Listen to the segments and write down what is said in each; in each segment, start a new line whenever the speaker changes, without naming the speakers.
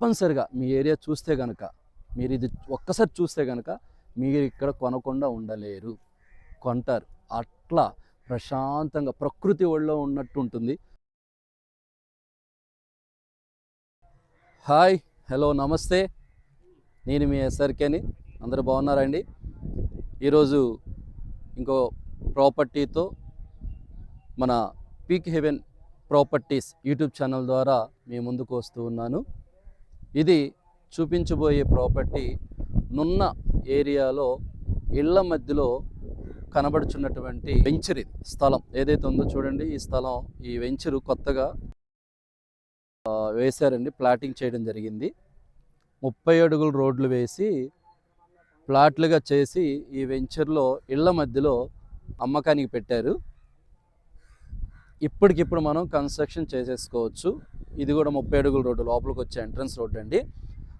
తప్పనిసరిగా మీ ఏరియా చూస్తే కనుక మీరు ఇది ఒక్కసారి చూస్తే కనుక మీరు ఇక్కడ కొనకుండా ఉండలేరు. కొంటారు. అట్లా ప్రశాంతంగా ప్రకృతి ఒళ్ళో ఉన్నట్టు ఉంటుంది. హాయ్ హలో నమస్తే. నేను మీ ఎస్ఆర్కేని. అందరూ బాగున్నారండి? ఈరోజు ఇంకో ప్రాపర్టీతో మన peak heaven properties YouTube channel ద్వారా మీ ముందుకు వస్తూ ఉన్నాను. ఇది చూపించబోయే ప్రాపర్టీ నున్న ఏరియాలో ఇళ్ళ మధ్యలో కనబడుచున్నటువంటి వెంచర్ ఇది. స్థలం ఏదైతే ఉందో చూడండి ఈ స్థలం ఈ వెంచరు కొత్తగా వేశారండి. ప్లాటింగ్ చేయడం జరిగింది. ముప్పై అడుగులు రోడ్లు వేసి ప్లాట్లుగా చేసి ఈ వెంచర్లో ఇళ్ళ మధ్యలో అమ్మకానికి పెట్టారు. ఇప్పటికిప్పుడు మనం కన్స్ట్రక్షన్ చేసేసుకోవచ్చు. ఇది కూడా ముప్పై అడుగుల రోడ్డు లోపలికి వచ్చే ఎంట్రన్స్ రోడ్డు అండి.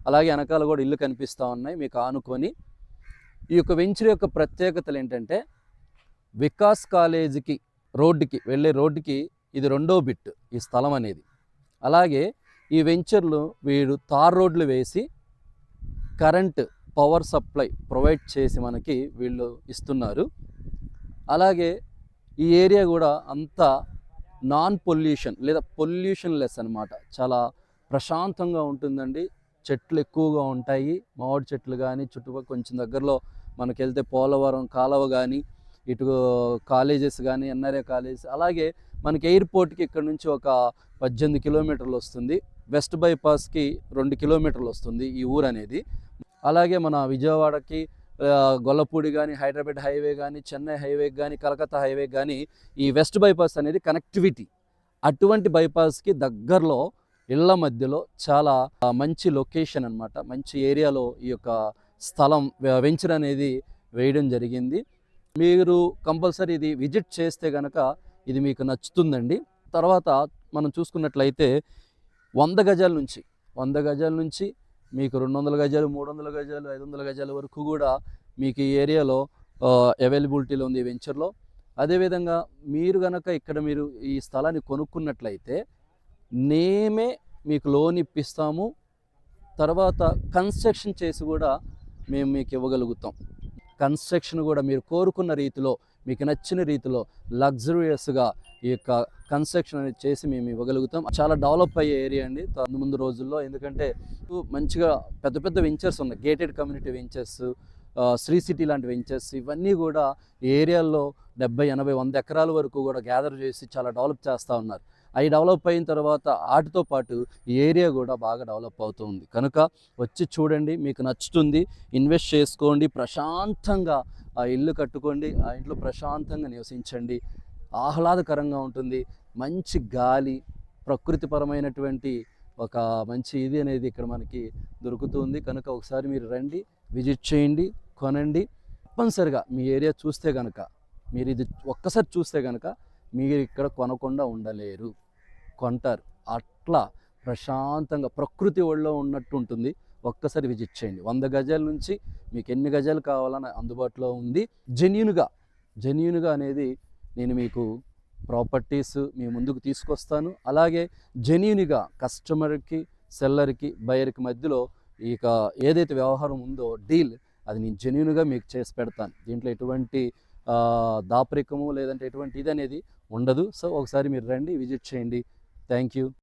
అలాగే వెనకాల కూడా ఇల్లు కనిపిస్తూ ఉన్నాయి మీకు ఆనుకొని. ఈ యొక్క వెంచర్ యొక్క ప్రత్యేకతలు ఏంటంటే వికాస్ కాలేజీకి రోడ్డుకి వెళ్ళే రోడ్డుకి ఇది రెండో బిట్ ఈ స్థలం అనేది. అలాగే ఈ వెంచర్లు వీడు తార్ రోడ్లు వేసి కరెంట్ పవర్ సప్లై ప్రొవైడ్ చేసి మనకి వీళ్ళు ఇస్తున్నారు. అలాగే ఈ ఏరియా కూడా అంతా నాన్ పొల్యూషన్ లేదా పొల్యూషన్ లెస్ అనమాట చాలా ప్రశాంతంగా ఉంటుందండి. చెట్లు ఎక్కువగా ఉంటాయి. మామిడి చెట్లు కానీ చుట్టుపక్కల కొంచెం దగ్గరలో మనకి వెళ్తే పోలవరం కాలువ కానీ ఇటు కాలేజెస్ కానీ ఎన్ఆర్ఏ కాలేజెస్ అలాగే మనకి ఎయిర్పోర్ట్కి ఇక్కడ నుంచి ఒక పద్దెనిమిది కిలోమీటర్లు వస్తుంది. వెస్ట్ బైపాస్కి రెండు కిలోమీటర్లు వస్తుంది ఈ ఊరు అనేది అలాగే మన విజయవాడకి గొల్లపూడి కానీ హైదరాబాద్ హైవే కానీ చెన్నై హైవే కానీ కలకత్తా హైవే కానీ ఈ వెస్ట్ బైపాస్ అనేది కనెక్టివిటీ. అటువంటి బైపాస్కి దగ్గరలో ఇళ్ళ మధ్యలో చాలా మంచి లొకేషన్ అన్నమాట. మంచి ఏరియాలో ఈ యొక్క స్థలం వెంచర్ అనేది వేయడం జరిగింది. మీరు కంపల్సరీ ఇది విజిట్ చేస్తే కనుక ఇది మీకు నచ్చుతుందండి. తర్వాత మనం చూసుకున్నట్లయితే వంద గజాల నుంచి వంద గజాల నుంచి మీకు రెండు వందల గజాలు మూడు వందల గజాలు ఐదు వందల గజాల వరకు కూడా మీకు ఈ ఏరియాలో అవైలబిలిటీలో ఉంది ఈ వెంచర్లో అదేవిధంగా మీరు కనుక ఇక్కడ మీరు ఈ స్థలాన్ని కొనుక్కున్నట్లయితే నేమే మీకు లోన్ ఇప్పిస్తాము. తర్వాత కన్స్ట్రక్షన్ చేసి కూడా మేము మీకు ఇవ్వగలుగుతాం. కన్స్ట్రక్షన్ కూడా మీరు కోరుకున్న రీతిలో మీకు నచ్చిన రీతిలో లగ్జరియస్గా ఈ యొక్క కన్స్ట్రక్షన్ అనేది చేసి మేము ఇవ్వగలుగుతాం. చాలా డెవలప్ అయ్యే ఏరియా అండి. ముందు ముందు రోజుల్లో ఎందుకంటే మంచిగా పెద్ద పెద్ద వెంచర్స్ ఉన్నాయి. Gated community ventures Sri City లాంటి వెంచర్స్ ఇవన్నీ కూడా ఏరియాల్లో డెబ్బై ఎనభై వంద ఎకరాల వరకు కూడా గ్యాదర్ చేసి చాలా డెవలప్ చేస్తూ ఉన్నారు. అవి డెవలప్ అయిన తర్వాత వాటితో పాటు ఈ ఏరియా కూడా బాగా డెవలప్ అవుతుంది. కనుక వచ్చి చూడండి మీకు నచ్చుతుంది ఇన్వెస్ట్ చేసుకోండి ప్రశాంతంగా ఆ ఇల్లు కట్టుకోండి ఆ ఇంట్లో ప్రశాంతంగా నివసించండి. ఆహ్లాదకరంగా ఉంటుంది మంచి గాలి ప్రకృతిపరమైనటువంటి ఒక మంచి ఇది అనేది ఇక్కడ మనకి దొరుకుతుంది. కనుక ఒకసారి మీరు రండి విజిట్ చేయండి కొనండి. తప్పనిసరిగా మీ ఏరియా చూస్తే కనుక మీరు ఇది ఒక్కసారి చూస్తే కనుక మీరు ఇక్కడ కొనకుండా ఉండలేరు. కొంటారు. అట్లా ప్రశాంతంగా ప్రకృతి ఒళ్ళో ఉన్నట్టు ఉంటుంది ఒక్కసారి విజిట్ చేయండి. వంద గజాల నుంచి మీకు ఎన్ని గజాలు కావాలని అందుబాటులో ఉంది. జెన్యున్గా జెన్యున్గా అనేది నేను మీకు ప్రాపర్టీస్ మీ ముందుకు తీసుకొస్తాను. అలాగే జెన్యున్గా కస్టమర్కి సెల్లర్కి బయర్కి మధ్యలో ఇక ఏదైతే వ్యవహారం ఉందో డీల్ అది నేను జెన్యున్గా మీకు చేసి పెడతాను. దీంట్లో ఎటువంటి దాపరికము లేదంటే ఎటువంటి ఇది అనేది ఉండదు. సో ఒకసారి మీరు రండి విజిట్ చేయండి. Thank you.